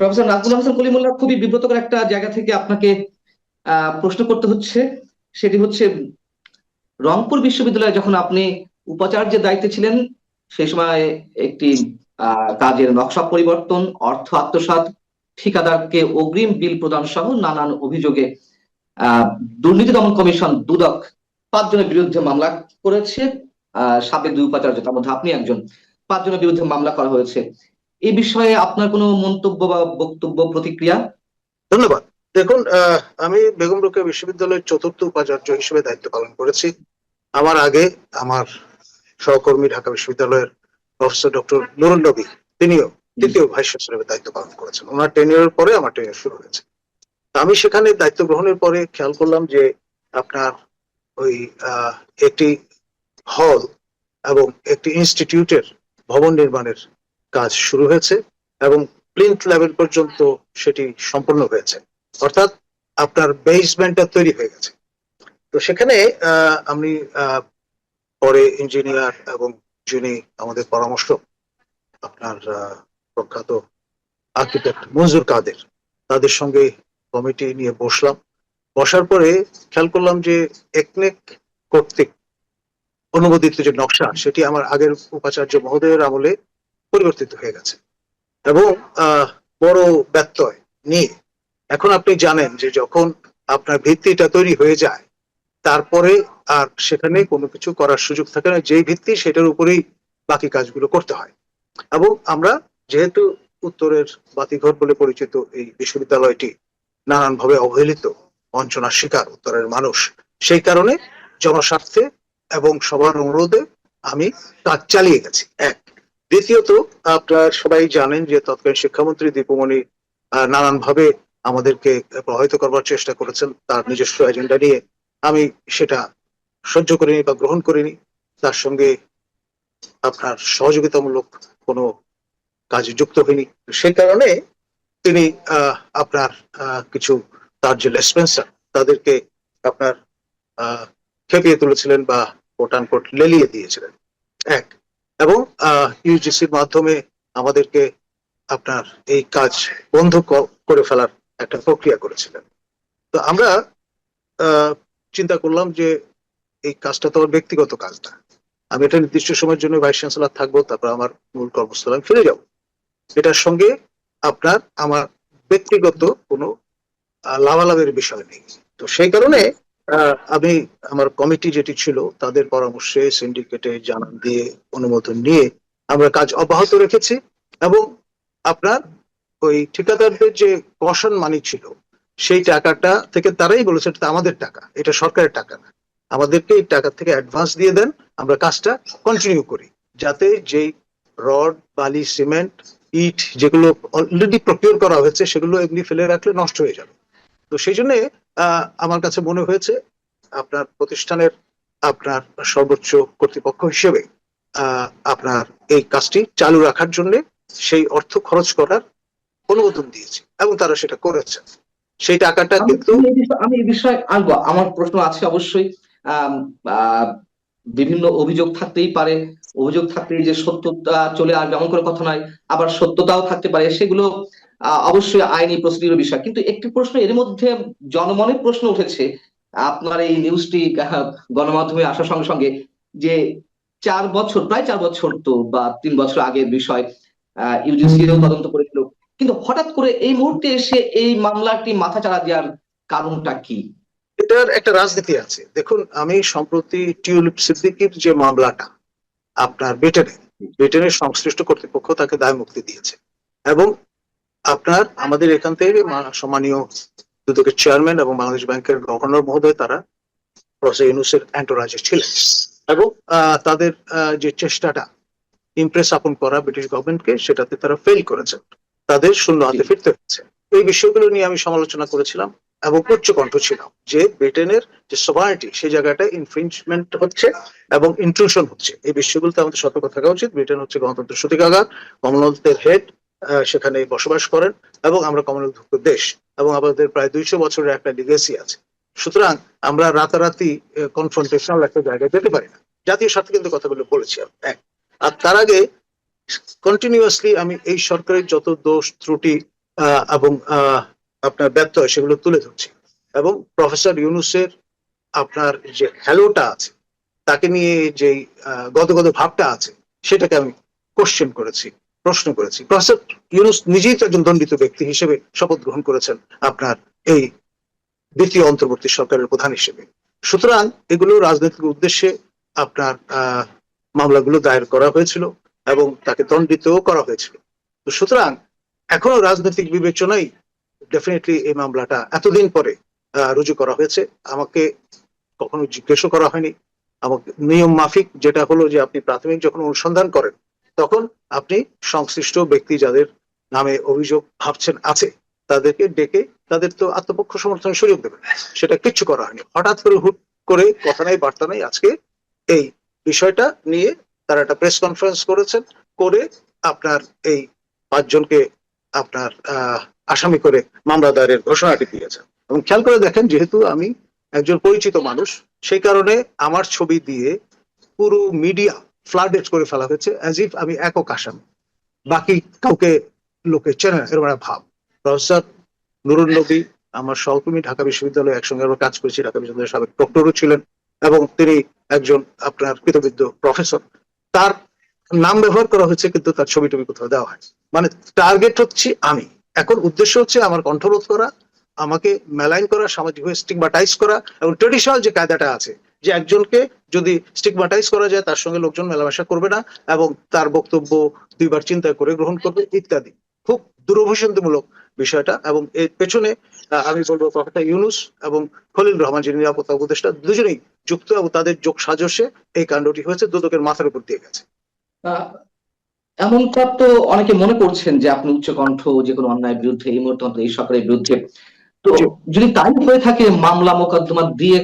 Professor Nazmul Hasan Kalimullah খুবই বিব্রতকর একটা জায়গা থেকে আপনাকে প্রশ্ন করতে হচ্ছে। সেটি হচ্ছে, রংপুর বিশ্ববিদ্যালয়ে যখন আপনি উপাচার্যের দায়িত্বে ছিলেন সেই সময় একটি কাজের নকশা পরিবর্তন, অর্থ আত্মসাৎ, ঠিকাদারকে অগ্রিম বিল প্রদান সহ নানান অভিযোগে দুর্নীতি দমন কমিশন দুদক পাঁচজনের বিরুদ্ধে মামলা করেছে। সাবেক দুই উপাচার্য, তার মধ্যে আপনি একজন, পাঁচজনের বিরুদ্ধে মামলা করা হয়েছে। এই বিষয়ে আপনার কোনো মন্তব্য বা বক্তব্য, প্রতিক্রিয়া? ধন্যবাদ। দেখুন আমি বেগম রোকেয়া বিশ্ববিদ্যালয়ের চতুর্থ উপাচার্য হিসেবে দায়িত্ব পালন করেছি। আমার আগে আমার সহকর্মী ঢাকা বিশ্ববিদ্যালয়ের প্রফেসর ডক্টর নুরুল নবী, তিনিও দ্বিতীয় ভাইস চ্যান্সেলর দায়িত্ব পালন করেছেন। ওনার টেনিয়রের পরে আমার টেনিয়র শুরু হয়েছে। আমি সেখানে দায়িত্ব গ্রহণের পরে খেয়াল করলাম যে আপনার ওই একটি হল এবং একটি ইনস্টিটিউটের ভবন নির্মাণের কাজ শুরু হয়েছে এবং প্লিন্থ লেভেল পর্যন্ত সেটি সম্পূর্ণ হয়েছে। অর্থাৎ আপনার বেসমেন্টটা তৈরি হয়ে গেছে। তো সেখানে আমি পরে ইঞ্জিনিয়ার এবং যিনি আমাদের পরামর্শ, আপনার প্রখ্যাত আর্কিটেক্ট মঞ্জুর কাদের, তাদের সঙ্গে কমিটি নিয়ে বসলাম। বসার পরে খেয়াল করলাম যে একনেক কর্তৃক অনুমোদিত যে নকশা, সেটি আমার আগের উপাচার্য মহোদয়ের আমলে পরিবর্তিত হয়ে গেছে। এবং বড় ব্যত্যয় নিয়ে এখন আপনি জানেন যে যখন আপনার ভিত্তিটা তৈরি হয়ে যায়, তারপরে আর সেখানে কোনো কিছু করার সুযোগ থাকে না। যেই ভিত্তি, সেটার উপরেই বাকি কাজগুলো করতে হয়। এবং আমরা যেহেতু উত্তরের বাতিঘর বলে পরিচিত এই বিশ্ববিদ্যালয়টি নানানভাবে অবহেলিত, বঞ্চনার শিকার উত্তরের মানুষ, সেই কারণে জনস্বার্থে এবং সবার অনুরোধে আমি কাজ চালিয়ে গেছি। এক দ্বিতীয়ত, আপনারা সবাই জানেন যে তৎকালীন শিক্ষামন্ত্রী দীপমণি নানানভাবে আমাদেরকে প্রভাবিত করবার চেষ্টা করেছেন। তার নিজস্ব এজেন্ডা নিয়ে আমি সেটা সহ্য করিনি বা গ্রহণ করিনি। তার সঙ্গে আপনার সহযোগিতামূলক কোনো কাজে যুক্ত হইনি সেই কারণে তিনি আপনার কিছু তার যে লেসপেন্সার তাদেরকে আপনার খেপিয়ে তুলেছিলেন বা কোট লেলিয়ে দিয়েছিলেন। এক এবং ইউজিসির মাধ্যমে আমাদেরকে আপনার এই কাজ বন্ধ করে ফেলার একটা প্রক্রিয়া করেছিলেন। তো আমরা চিন্তা করলাম যে এই কাজটা তো ব্যক্তিগত কাজ না। আমি এটা নির্দিষ্ট সময়ের জন্য ভাইস চ্যান্সেলর থাকব, তারপর আমার মূল কর্মস্থলে আমি ফিরে যাব। এটার সঙ্গে আপনার, আমার ব্যক্তিগত কোনো লাভালাভের বিষয় নেই। তো সেই কারণে আমি আমার কমিটি যেটি ছিল, তাদের পরামর্শে সিন্ডিকেটে জানান দিয়ে অনুমোদন নিয়ে আমরা কাজ অব্যাহত রেখেছি এবং আপনার ওই ঠিকাদারদের যে কশন মানি ছিল, সেই টাকাটা থেকে তারাই বলেছে এটা আমাদের টাকা, এটা সরকারের টাকা না। আমাদেরকে এই টাকা থেকে অ্যাডভান্স দিয়ে দেন, আমরা কাজটা কন্টিনিউ করি, যাতে যেই রড, বালি, সিমেন্ট, ইট যেগুলো অলরেডি প্রকিউর করা হয়েছে, সেগুলো এমনি ফেলে রাখলে নষ্ট হয়ে যাবে। তো সেই জন্য আমার কাছে মনে হয়েছে আপনার প্রতিষ্ঠানের আপনার সর্বোচ্চ কর্তৃপক্ষ হিসেবে আপনার এই কাজটি চালু রাখার জন্য সেই অর্থ খরচ করার অনুমোদন দিয়েছে এবং তারা সেটা করেছে। সেই টাকাটা আমি কিন্তু আমি এই বিষয়ে- আসব আমার প্রশ্ন আছে অবশ্যই। বিভিন্ন অভিযোগ থাকতেই পারে অভিযোগ থাকতেই যে সত্যতা চলে আসবে এমন কোনো কথা নয়। আবার সত্যতাও থাকতে পারে সেগুলো অবশ্যই আইনি প্রসিডিউর বিষয়। কিন্তু একটি প্রশ্ন এর মধ্যে জনমনে প্রশ্ন উঠেছে আপনার এই নিউজটি গণমাধ্যমে আসার সঙ্গে সঙ্গে যে চার বছর প্রায় চার বছর তো বা তিন বছর আগের বিষয় ইউজিসিও তদন্ত করেছিল। কিন্তু হঠাৎ করে এই মুহূর্তে এসে এই মামলাটি মাথা চাড়া দেওয়ার কারণটা কি? এটার একটা রাজনীতি আছে। দেখুন আমি সম্প্রতি টিউলিপ সিদ্দিকির যে মামলাটা আপনার ব্রিটেনে ব্রিটেনের সংশ্লিষ্ট কর্তৃপক্ষ তাকে দায় মুক্তি দিয়েছে। এবং আপনার, আমাদের এখান থেকে সম্মানীয় দুদকের চেয়ারম্যান এবং বাংলাদেশ ব্যাংকের গভর্নর মহোদয় তারা প্রসে ইউনুসের অ্যান্টোরাজে ছিলেন। এবং তাদের যে চেষ্টাটা ইমপ্রেস আপন করা ব্রিটিশ গভর্নমেন্টকে সেটাতে তারা ফেল করেছেন। তাদের শূন্য হাতে ফিরতে হচ্ছে এই বিষয়গুলো নিয়ে আমি সমালোচনা করেছিলাম এবং উচ্চ কণ্ঠ ছিলাম যে ব্রিটেনের যে সোভারিটি সেই জায়গাটায় ইনফ্রিঞ্চমেন্ট হচ্ছে এবং ইন্ট্রুশন হচ্ছে। এই বিষয়গুলোতে আমাদের সতর্ক থাকা উচিত। ব্রিটেন হচ্ছে গণতন্ত্র সূতিকাগার কমনওয়েলথের হেড সেখানে বসবাস করেন এবং আমরা কমনওয়েলথ দেশ এবং আমাদের প্রায় দুইশো বছরের একটা লিগেসি আছে। সুতরাং আমরা রাতারাতি কনফ্রন্টেশনাল একটা জায়গায় যেতে পারি না। জাতীয় স্বার্থে কিন্তু কথাগুলো বলেছি এক। আর তার আগে কন্টিনিউয়াসলি আমি এই সরকারের যত দোষ, ত্রুটি এবং আপনার ব্যত্যয় সেগুলো তুলে ধরছি। এবং প্রফেসর ইউনুসের আপনার যে হ্যালোটা আছে, তাকে নিয়ে যে গদগদ ভাবটা আছে, সেটাকে আমি কোশ্চেন করেছি। প্রশ্ন করেছি। প্রফেসর ইউনুস নিজেই তো একজন দণ্ডিত ব্যক্তি হিসেবে শপথ গ্রহণ করেছেন আপনার এই দ্বিতীয় অন্তর্বর্তী সরকারের প্রধান হিসেবে। সুতরাং এগুলো রাজনৈতিক উদ্দেশ্যে আপনার মামলাগুলো দায়ের করা হয়েছিল এবং তাকে দণ্ডিতও করা হয়েছিল। তো সুতরাং এখনও রাজনৈতিক বিবেচনাই ডেফিনেটলি এই মামলাটা এতদিন পরে রুজু করা হয়েছে। আমাকে কখনো জিজ্ঞেসও করা হয়নি। আমাকে নিয়ম মাফিক যেটা হলো যে আপনি প্রাথমিক যখন অনুসন্ধান করেন তখন আপনি সংশ্লিষ্ট ব্যক্তি যাদের নামে অভিযোগ ভাবছেন আছে, তাদেরকে ডেকে তাদের তো আত্মপক্ষ সমর্থনের সুযোগ দেবেন। সেটা কিচ্ছু করা হয়নি। হঠাৎ করে হুট করে কথা নাই, বার্তা নাই, আজকে এই বিষয়টা নিয়ে তারা একটা প্রেস কনফারেন্স করেছেন, করে আপনার এই পাঁচজনকে আপনার আসামি করে মামলা দায়েরের ঘোষণাটি দিয়েছেন। এবং খেয়াল করে দেখেন, যেহেতু আমি একজন পরিচিত মানুষ, সেই কারণে আমার ছবি দিয়ে পুরো মিডিয়া ফ্লাডেড করে ফেলা হয়েছে অ্যাজ ইফ আমি একক আসামি। বাকি কাউকে লোকে চেনে এরকম একটা ভাব। প্রফেসর নুরুল নবী, আমার সহকর্মী, ঢাকা বিশ্ববিদ্যালয়ে একসঙ্গে আমরা কাজ করেছি, ঢাকা বিশ্ববিদ্যালয়ের সাবেক ডক্টরও ছিলেন এবং তিনি একজন আপনার কৃতবিদ্য প্রফেসর। তার নাম ব্যবহার করা হয়েছে, কিন্তু তার ছবি টবি কোথাও দেওয়া হয়। মানে টার্গেট হচ্ছে আমি। এখন উদ্দেশ্য হচ্ছে আমার কণ্ঠরোধ করা, আমাকে মেলাইন করা, সামাজিকভাবে স্টিগমাটাইজ করা এবং ট্রেডিশনাল যে কায়দাটা আছে যে একজনকে যদি স্টিগমাটাইজ করা যায় তার সঙ্গে লোকজন মেলামেশা করবে না এবং তার বক্তব্য দুইবার চিন্তা করে গ্রহণ করবে ইত্যাদি। খুব দুরভিসন্ধিমূলক বিষয়টা এবং এর পেছনে আমি বলব প্রফেসর ইউনুস এবং খলিল রহমান যিনি নিরাপত্তা উপদেষ্টা দুজনেই যুক্ত এবং তাদের যোগ সাজসে এই কাণ্ডটি হয়েছে দুদকের মাথার উপর দিয়ে গেছে। এমনটা তো অনেকে মনে করছেন যে আপনি উচ্চকণ্ঠ যে কোনো অন্যায়ের বিরুদ্ধে এই মুহূর্তে এই সরকারের বিরুদ্ধে। তো যদি তাই হয়ে থাকে মামলা মোকদ্দমা দিয়ে